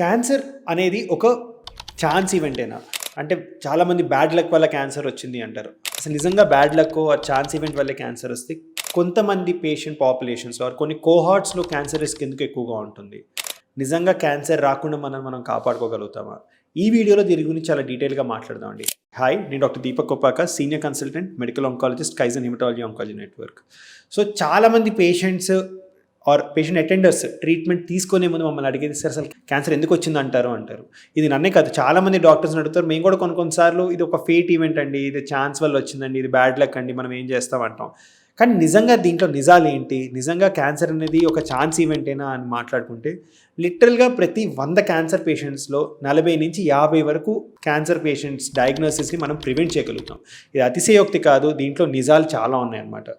Cancer అనేది ఒక chance ఈవెంటేనా? అంటే చాలామంది బ్యాడ్ లక్ వల్ల క్యాన్సర్ వచ్చింది అంటారు. అసలు నిజంగా బ్యాడ్ లక్ ఆ ఛాన్స్ ఈవెంట్ వల్ల క్యాన్సర్ వస్తే కొంతమంది పేషెంట్ పాపులేషన్స్లో ఆర్ కొన్ని కోహార్ట్స్లో క్యాన్సర్ రిస్క్ ఎందుకు ఎక్కువగా ఉంటుంది? నిజంగా క్యాన్సర్ రాకుండా మనం మనం కాపాడుకోగలుగుతామా? ఈ వీడియోలో దీని గురించి చాలా డీటెయిల్గా మాట్లాడదామండి హాయ్ నేను doctor Deepak Koppaka senior consultant medical oncologist Kaizen hematology oncology network so చాలామంది patients or patient attenders treatment తీసుకునే ముందు మమ్మల్ని అడిగేది సార్ అసలు క్యాన్సర్ ఎందుకు వచ్చింది అంటారు? అంటారు. ఇది నన్నే కాదు చాలామంది డాక్టర్స్ అడుగుతారు మేము కూడా కొన్ని కొన్నిసార్లు ఇది ఒక ఫేట్ ఈవెంట్ అండి ఇది ఛాన్స్ వల్ల వచ్చిందండి ఇది బ్యాడ్ లక్ అండి మనం ఏం చేస్తాం? అంటాం. కానీ నిజంగా దీంట్లో నిజాలు ఏంటి? నిజంగా క్యాన్సర్ అనేది ఒక ఛాన్స్ ఈవెంటేనా అని మాట్లాడుకుంటే లిటరల్గా ప్రతి వంద క్యాన్సర్ పేషెంట్స్లో నలభై నుంచి యాభై వరకు క్యాన్సర్ పేషెంట్స్ డయాగ్నోసిస్ని మనం ప్రివెంట్ చేయగలుగుతాం. ఇది అతిశయోక్తి కాదు దీంట్లో నిజాలు చాలా ఉన్నాయన్నమాట.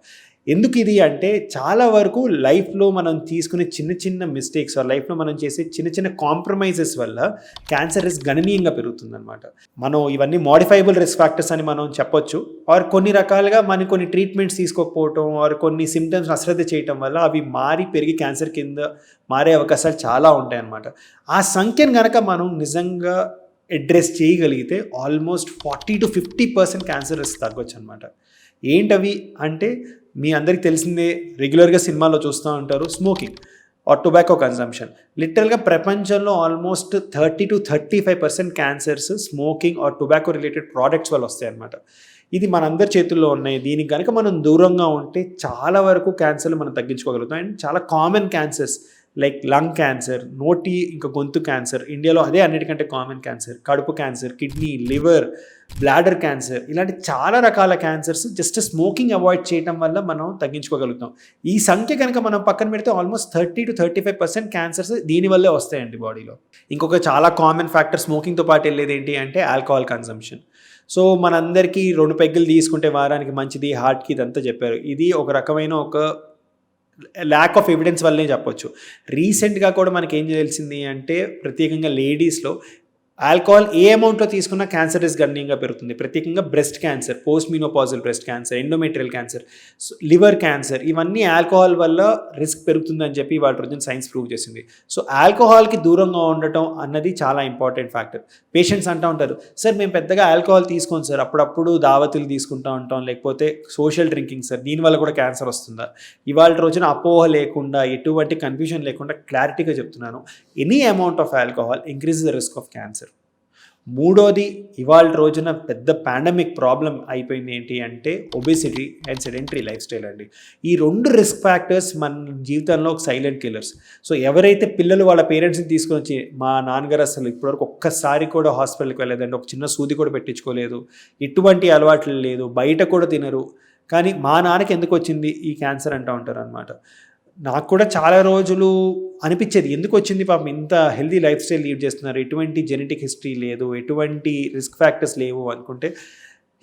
ఎందుకు ఇది అంటే చాలా వరకు లైఫ్లో మనం తీసుకునే చిన్న చిన్న మిస్టేక్స్ లైఫ్లో మనం చేసే చిన్న చిన్న కాంప్రమైజెస్ వల్ల క్యాన్సర్ రిస్క్ గణనీయంగా పెరుగుతుందన్నమాట. మనం ఇవన్నీ మోడిఫైబుల్ రిస్క్ ఫ్యాక్టర్స్ అని మనం చెప్పొచ్చు. ఆర్ కొన్ని రకాలుగా మనం కొన్ని ట్రీట్మెంట్స్ తీసుకోకపోవటం ఆర్ కొన్ని సిమ్టమ్స్ అశ్రద్ధ చేయటం వల్ల అవి మారి పెరిగి క్యాన్సర్ కింద మారే అవకాశాలు చాలా ఉంటాయన్నమాట. ఆ సంఖ్యను కనుక మనం నిజంగా అడ్రస్ చేయగలిగితే almost forty to fifty percent cancer risk తగ్గొచ్చు అనమాట ఏంటవి అంటే మీ అందరికి తెలిసిందే రెగ్యులర్గా సినిమాలో చూస్తూ ఉంటారు స్మోకింగ్ ఆర్ టొబాకో కన్సంప్షన్ లిటరల్గా ప్రపంచంలో almost thirty to thirty five percent cancers smoking or tobacco related products వల్ల వస్తాయన్నమాట ఇది మనందరి చేతుల్లో ఉన్నాయి. దీనికి కనుక మనం దూరంగా ఉంటే చాలా వరకు క్యాన్సర్లు మనం తగ్గించుకోగలుగుతాం. అండ్ చాలా common cancers like lung cancer నోటి ఇంకా గొంతు క్యాన్సర్ ఇండియాలో అదే అన్నిటికంటే కామన్ క్యాన్సర్ కడుపు cancer kidney liver bladder cancer ఇలాంటి చాలా రకాల క్యాన్సర్స్ జస్ట్ స్మోకింగ్ అవాయిడ్ చేయడం వల్ల మనం తగ్గించుకోగలుగుతాం. ఈ సంఖ్య కనుక మనం పక్కన పెడితే almost thirty to thirty five percent cancers దీనివల్లే వస్తాయండి బాడీలో ఇంకొక చాలా కామన్ ఫ్యాక్టర్ స్మోకింగ్తో పాటు వెళ్ళేది ఏంటి అంటే ఆల్కహాల్ కన్సంప్షన్ సో మనందరికీ రెండు పెగ్గులు తీసుకుంటే వారానికి మంచిది హార్ట్కి ఇదంతా చెప్పారు. ఇది ఒక రకమైన ఒక ల్యాక్ ఆఫ్ ఎవిడెన్స్ వల్లనే చెప్పొచ్చు. రీసెంట్గా కూడా మనకి ఏం తెలిసింది అంటే ప్రత్యేకంగా లేడీస్లో ఆల్కహాల్ ఏ అమౌంట్లో తీసుకున్నా క్యాన్సర్ రిస్క్ గణనీయంగా పెరుగుతుంది. ప్రత్యేకంగా breast cancer post menopausal breast cancer endometrial cancer liver cancer ఇవన్నీ ఆల్కహాల్ వల్ల రిస్క్ పెరుగుతుందని చెప్పి వాళ్ళ రోజున సైన్స్ ప్రూవ్ చేసింది. సో ఆల్కహాల్కి దూరంగా ఉండటం అన్నది చాలా ఇంపార్టెంట్ ఫ్యాక్టర్. పేషెంట్స్ అంటూ ఉంటారు సార్ మేము పెద్దగా ఆల్కహాల్ తీసుకోం సార్. అప్పుడప్పుడు దావతులు తీసుకుంటూ ఉంటాం. లేకపోతే సోషల్ డ్రింకింగ్ సార్. దీనివల్ల కూడా క్యాన్సర్ వస్తుందా? ఇవాళ రోజున అపోహ లేకుండా ఎటువంటి కన్ఫ్యూజన్ లేకుండా క్లారిటీగా చెప్తున్నాను. Any amount of alcohol increase the risk of cancer. మూడోది ఇవాళ రోజున పెద్ద పాండమిక్ ప్రాబ్లం అయిపోయింది ఏంటి అంటే obesity and sedentary life style అండి. ఈ రెండు రిస్క్ ఫ్యాక్టర్స్ మన జీవితంలో ఒక సైలెంట్ కిల్లర్స్ సో ఎవరైతే పిల్లలు వాళ్ళ పేరెంట్స్ని తీసుకొని వచ్చి మా నాన్నగారు అసలు ఇప్పటివరకు ఒక్కసారి కూడా హాస్పిటల్కి వెళ్ళలేదండి. ఒక చిన్న సూది కూడా పెట్టించుకోలేదు. ఎటువంటి అలవాట్లు లేదు. బయట కూడా తినరు. కానీ మా నాన్నకి ఎందుకు వచ్చింది? ఈ క్యాన్సర్ అంటూ ఉంటారు అనమాట నాకు కూడా చాలా రోజులు అనిపించేది. ఎందుకు వచ్చింది పాపం ఇంత హెల్దీ లైఫ్ స్టైల్ లీడ్ చేస్తున్నారు? ఎటువంటి జెనెటిక్ హిస్టరీ లేదు. ఎటువంటి రిస్క్ ఫ్యాక్టర్స్ లేవు అనుకుంటే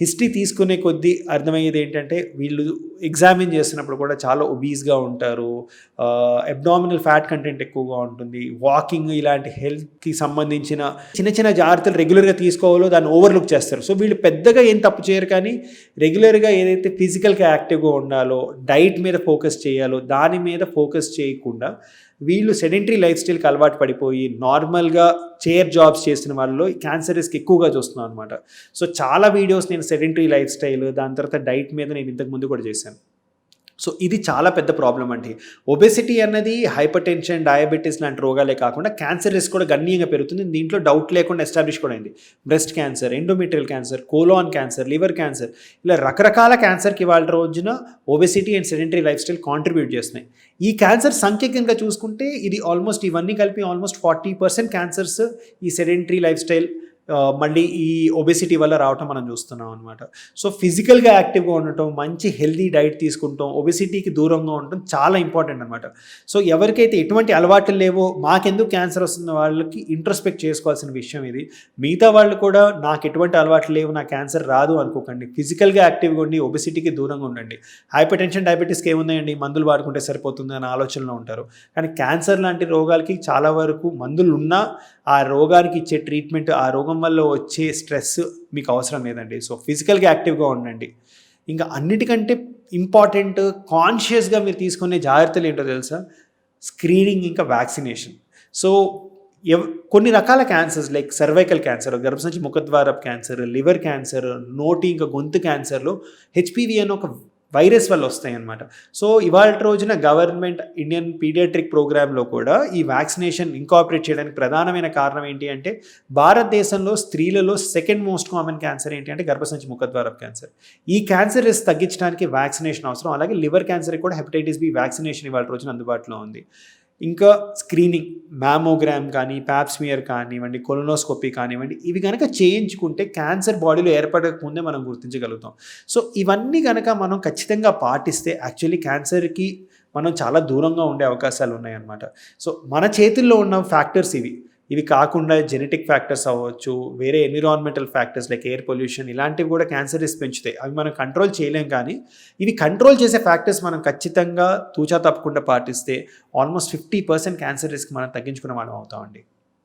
హిస్టరీ తీసుకునే కొద్దీ అర్థమయ్యేది ఏంటంటే వీళ్ళు ఎగ్జామిన్ చేస్తున్నప్పుడు కూడా చాలా ఒబీస్గా ఉంటారు. అబ్డామినల్ ఫ్యాట్ కంటెంట్ ఎక్కువగా ఉంటుంది. వాకింగ్ ఇలాంటి హెల్త్కి సంబంధించిన చిన్న చిన్న జాగ్రత్తలు రెగ్యులర్గా తీసుకోవాలో దాన్ని ఓవర్లుక్ చేస్తారు. సో వీళ్ళు పెద్దగా ఏం తప్పు చేయరు కానీ రెగ్యులర్గా ఏదైతే ఫిజికల్గా యాక్టివ్గా ఉండాలో డైట్ మీద ఫోకస్ చేయాలో దాని మీద ఫోకస్ చేయకుండా వీళ్ళు సెడెంటరీ లైఫ్ స్టైల్కి అలవాటు పడిపోయి నార్మల్గా చైర్ జాబ్స్ చేసిన వాళ్ళలో క్యాన్సర్ రిస్క్ ఎక్కువగా చూస్తున్నాం అనమాట సో చాలా వీడియోస్ నేను సెడెంటరీ లైఫ్ స్టైల్ దాని తర్వాత డైట్ మీద నేను ఇంతకు ముందు కూడా చేశాను. సో ఇది చాలా పెద్ద ప్రాబ్లం అండి. ఒబెసిటీ అన్నది హైపర్ టెన్షన్ డయాబెటీస్ లాంటి రోగాలే కాకుండా క్యాన్సర్ రిస్క్ కూడా గణనీయంగా పెరుగుతుంది. దీంట్లో డౌట్ లేకుండా ఎస్టాబ్లిష్ కూడా అయింది. Breast cancer endometrial cancer colon cancer liver cancer ఇలా రకరకాల క్యాన్సర్కి ఇవాళ రోజున obesity and sedentary lifestyle contribute చేస్తున్నాయి. ఈ క్యాన్సర్ సంఖ్య కింద చూసుకుంటే ఇది ఆల్మోస్ట్ ఇవన్నీ కలిపి ఆల్మోస్ట్ ఫార్టీ పర్సెంట్ క్యాన్సర్స్ ఈ సెడెంటరీ లైఫ్ స్టైల్ మళ్ళీ ఈ ఒబెసిటీ వల్ల రావటం మనం చూస్తున్నాం అనమాట సో ఫిజికల్గా యాక్టివ్గా ఉండటం మంచి హెల్దీ డైట్ తీసుకుంటాం ఒబెసిటీకి దూరంగా ఉండటం చాలా ఇంపార్టెంట్ అనమాట సో ఎవరికైతే ఎటువంటి అలవాట్లు లేవో మాకెందుకు క్యాన్సర్ వస్తున్న వాళ్ళకి ఇంట్రస్పెక్ట్ చేసుకోవాల్సిన విషయం ఇది. మిగతా వాళ్ళు కూడా నాకు ఎటువంటి అలవాట్లు లేవు నా క్యాన్సర్ రాదు అనుకోకండి. ఫిజికల్గా యాక్టివ్గా ఉండి ఒబెసిటీకి దూరంగా ఉండండి. హైపర్ టెన్షన్ డయాబెటీస్కి ఏముందండి మందులు వాడుకుంటే సరిపోతుంది అనే ఆలోచనలో ఉంటారు. కానీ క్యాన్సర్ లాంటి రోగాలకి చాలా వరకు మందులు ఉన్నా ఆ రోగానికి ఇచ్చే ట్రీట్మెంట్ ఆ రోగం వల్ల వచ్చే స్ట్రెస్ మీకు అవసరం లేదండి. సో ఫిజికల్గా యాక్టివ్గా ఉండండి. ఇంకా అన్నిటికంటే ఇంపార్టెంట్ కాన్షియస్గా మీరు తీసుకునే జాగ్రత్తలు ఏంటో తెలుసా? స్క్రీనింగ్ ఇంకా వ్యాక్సినేషన్. సో ఎవ్ కొన్ని రకాల క్యాన్సర్స్ లైక్ సర్వైకల్ క్యాన్సర్ గర్భసంచి ముఖద్వారపు క్యాన్సర్ లివర్ క్యాన్సర్ నోటి ఇంకా గొంతు క్యాన్సర్లో హెచ్పివి అని ఒక వైరస్ వల్ల వస్తాయి అన్నమాట సో ఇవాళ రోజున గవర్నమెంట్ ఇండియన్ పీడియాట్రిక్ ప్రోగ్రాంలో కూడా ఈ వ్యాక్సినేషన్ ఇంకాపరేట్ చేయడానికి ప్రధానమైన కారణం ఏంటి అంటే భారతదేశంలో స్త్రీలలో సెకండ్ మోస్ట్ కామన్ క్యాన్సర్ ఏంటి అంటే గర్భసంచి ముఖద్వారం క్యాన్సర్. ఈ క్యాన్సర్ రిస్క్ తగ్గించడానికి వ్యాక్సినేషన్ అవసరం. అలాగే లివర్ క్యాన్సర్ కూడా హెపటైటిస్ బి వ్యాక్సినేషన్ ఇవాళ రోజున అందుబాటులో ఉంది. ఇంకా స్క్రీనింగ్ మ్యామోగ్రామ్ కానీ ప్యాప్స్మియర్ కానివ్వండి కొలనోస్కోపీ కానివ్వండి ఇవి కనుక చేయించుకుంటే క్యాన్సర్ బాడీలో ఏర్పడక ముందే మనం గుర్తించగలుగుతాం. సో ఇవన్నీ కనుక మనం ఖచ్చితంగా పాటిస్తే యాక్చువల్లీ క్యాన్సర్కి మనం చాలా దూరంగా ఉండే అవకాశాలు ఉన్నాయన్నమాట సో మన చేతుల్లో ఉన్న ఫ్యాక్టర్స్ ఇవి. ఇవి కాకుండా జెనెటిక్ ఫ్యాక్టర్స్ అవ్వచ్చు వేరే environmental factors like air pollution ఇలాంటివి కూడా క్యాన్సర్ రిస్క్ పెంచుతాయి. అవి మనం కంట్రోల్ చేయలేం కానీ ఇవి కంట్రోల్ చేసే ఫ్యాక్టర్స్ మనం ఖచ్చితంగా తూచా తప్పకుండా పాటిస్తే almost fifty percent cancer risk మనం తగ్గించుకున్న వాళ్ళం అవుతామండి.